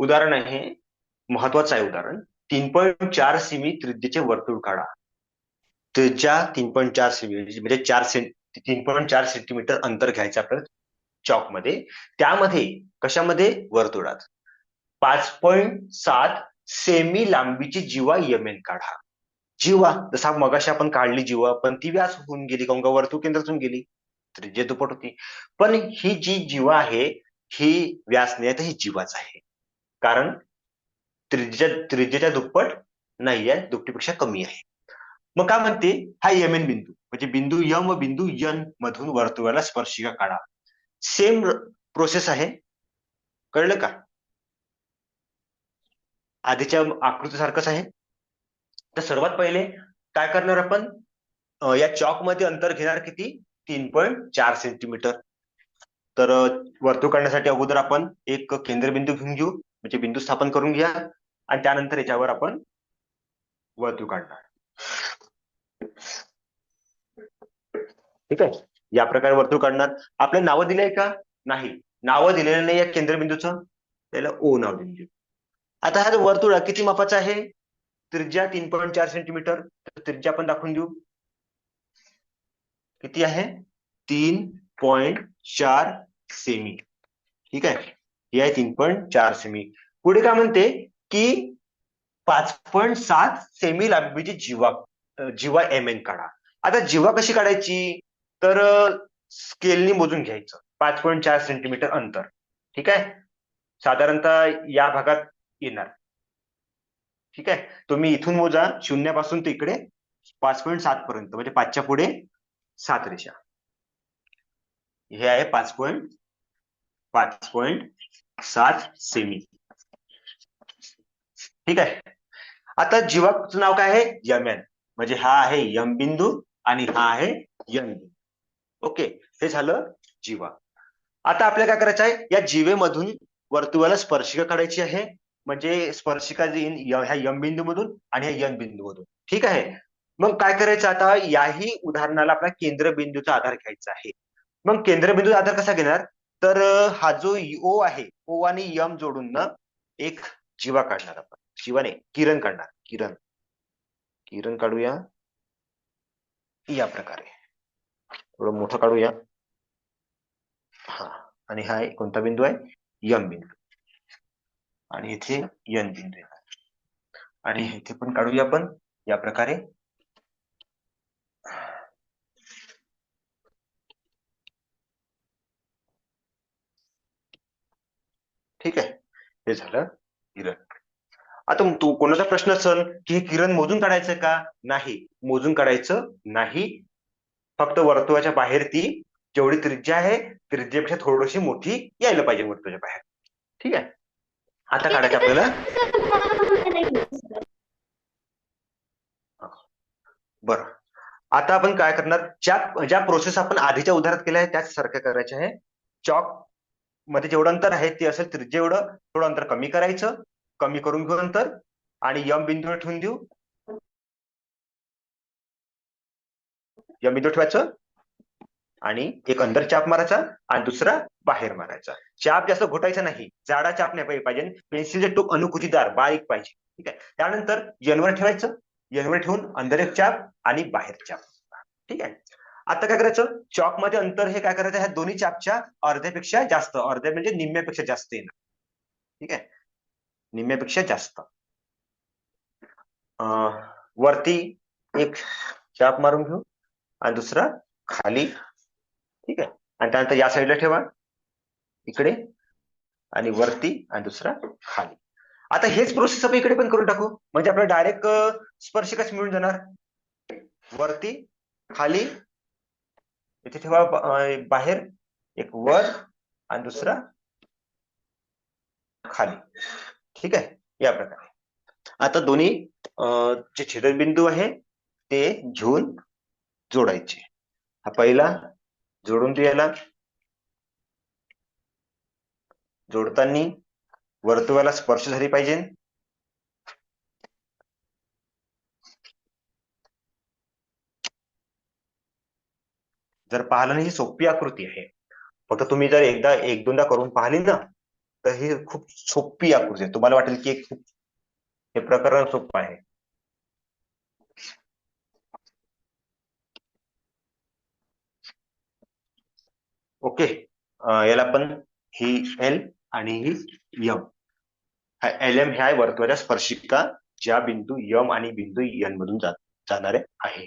उदाहरण आहे महत्वाचं आहे उदाहरण. तीन पॉईंट चार सीमी त्रिज्येचे वर्तुळ काढा. त्रिज्या तीन पॉईंट चार सीमी म्हणजे चार सें तीन पॉईंट चार सेंटीमीटर अंतर घ्यायचं आपल्याला चॉकमध्ये. त्यामध्ये कशामध्ये? वर्तुळात. पाच पॉईंट सात सेमी लांबीची जीवा यमेन काढा. जीवा जसा मगाशी आपण काढली जीवा पण ती व्यास होऊन गेली काऊन का वर्तुळ केंद्रातून गेली. त्रिज्या दुप्पट होती. पण ही जी जीवा आहे ही व्यास नाही तर ही जीवाच आहे. कारण त्रिज्या त्रिज्येच्या दुप्पट नाही आहे दुपटीपेक्षा कमी आहे. मग काय म्हणते? हा यमेन बिंदू म्हणजे बिंदू यम व बिंदू यन मधून वर्तुळाला स्पर्शिका काढा. सेम प्रोसेस आहे. कळलं का? आधीच्या आकृतीसारखंच आहे. तर सर्वात पहिले काय करणार आपण? या चॉकमध्ये अंतर घेणार किती? तीन पॉईंट चार सेंटीमीटर तर वर्तुळ काढण्यासाठी अगोदर आपण एक केंद्रबिंदू घेऊन घेऊ. म्हणजे बिंदू स्थापन करून घ्या आणि त्यानंतर याच्यावर आपण वर्तुळ काढणार. ठीक आहे? या प्रकारे वर्तुळ काढणार. आपलं नावं दिले का? नाही. नावं दिलेलं नाही या केंद्रबिंदूचं. त्याला ओ नाव दिले आता हा वर्तुळ किती मापाचा आहे? त्रिज्या तीन पॉईंट चार सेंटीमीटर. त्रिज्या आपण दाखवून देऊ. किती आहे? तीन पॉइंट चार सेमी. ठीक आहे? ही आहे तीन पॉईंट चार सेमी पुढे काय म्हणते? की पाच पॉईंट सात सेमी लांबीची जीवा जीवा एम एन काढा. आता जीवा कशी काढायची? तर स्केलनी मोजून घ्यायचं. पाच पॉईंट चार सेंटीमीटर अंतर. ठीक आहे? साधारणतः या भागात येणार. ठीक आहे? तुम्ही इथून मोजा. शून्यापासून ते इकडे. पाच पॉईंट सात पर्यंत. म्हणजे पाचच्या पुढे सात रेषा. हे आहे पाच पॉईंट पाच पॉईंट सात सेमी. ठीक आहे? आता जीवाचं नाव काय आहे? यम एन म्हणजे हा आहे यम बिंदू आणि हा आहे यम बिंदू. ओके हे झालं जीवा. आता आपल्याला काय करायचं आहे? या जीवेमधून वर्तुळाला स्पर्शिका काढायची आहे. म्हणजे स्पर्शिका ह्या यम बिंदू मधून आणि ह्या यन बिंदू मधून ठीक आहे? मग काय करायचं आता? याही उदाहरणाला आपला केंद्रबिंदूचा आधार घ्यायचा आहे. मग केंद्रबिंदूचा आधार कसा घेणार? तर हा जो ओ आहे ओ आणि यम जोडून ना एक जीवा काढणार आपण. जीवा किरण काढणार. किरण. किरण काढूया. या प्रकारे. थोडं मोठं काढूया. हा आणि हा कोणता बिंदू आहे? यम बिंदू. आणि इथे यन बिंदू येणार. आणि इथे पण काढूया आपण. या प्रकारे ठीक आहे. हे झालं किरण. आता तू कोणाचा प्रश्न असेल की हे किरण मोजून काढायचं का? नाही. मोजून काढायचं नाही. फक्त वर्तुळाच्या बाहेर ती जेवढी त्रिज्या आहे त्रिज्यापेक्षा थोडीशी मोठी यायला पाहिजे वर्तुळाच्या बाहेर. ठीक आहे? आता काढायचं आपल्याला. बर. आता आपण काय करणार? ज्या ज्या प्रोसेस आपण आधीच्या उदाहरणात केल्या आहे त्याच सारख्या करायच्या आहे. चॉक मध्ये जेवढं अंतर आहे ते असेल त्रिज्य एवढं थोडं अंतर कमी करायचं. कमी करून घेऊ नंतर आणि यम बिंदूवर ठेवून देऊ. यम बिंदू ठेवायचं आणि एक अंदर चाप मारायचा आणि दुसरा बाहेर मारायचा. चाप जास्त घोटायचा नाही. जाडा चाप नाही पाहिजे. पेन्सिलचे टोक अनुकृतीदार बारीक पाहिजे. ठीक आहे? त्यानंतर यनवर ठेवायचं. यनवर ठेवून अंदर एक चाप आणि बाहेर चाप. ठीक आहे? आता काय करायचं? चॉकमध्ये अंतर हे काय करायचं? ह्या दोन्ही चापच्या अर्ध्यापेक्षा जास्त अर्ध्या म्हणजे निम्म्यापेक्षा जास्त येणार. ठीक आहे? निम्म्यापेक्षा जास्त. वरती एक चाप मारून घेऊ आणि दुसरा खाली. ठीक आहे? आणि त्यानंतर या साईडला ठेवा. इकडे. आणि वरती आणि दुसरा खाली. आता हेच प्रोसेस आपण इकडे पण करून टाकू. म्हणजे आपल्याला डायरेक्ट स्पर्शिकाच मिळून जाणार. वरती खाली इथे ठेवा बाहेर एक वर आणि दुसरा खाली. ठीक आहे? या प्रकारे. आता दोन्ही जे छेदनबिंदू आहे ते घेऊन जोडायचे. हा पहिला जोडून द्यायला. जोडताना वर्तुळाला स्पर्श झाली पाहिजे. जर पाहिलं ना ही सोपी आकृती आहे. फक्त तुम्ही जर एकदा एक दोनदा करून पाहिली ना तर ही खूप सोपी आकृती आहे. तुम्हाला वाटेल की खूप हे प्रकरण सोपं आहे. ओके. याला पण ही एल आणि ही यम एल एम ह्या वर्तुळाच्या स्पर्शिका ज्या बिंदू यम आणि बिंदू एन मधून जात जाणारे आहे.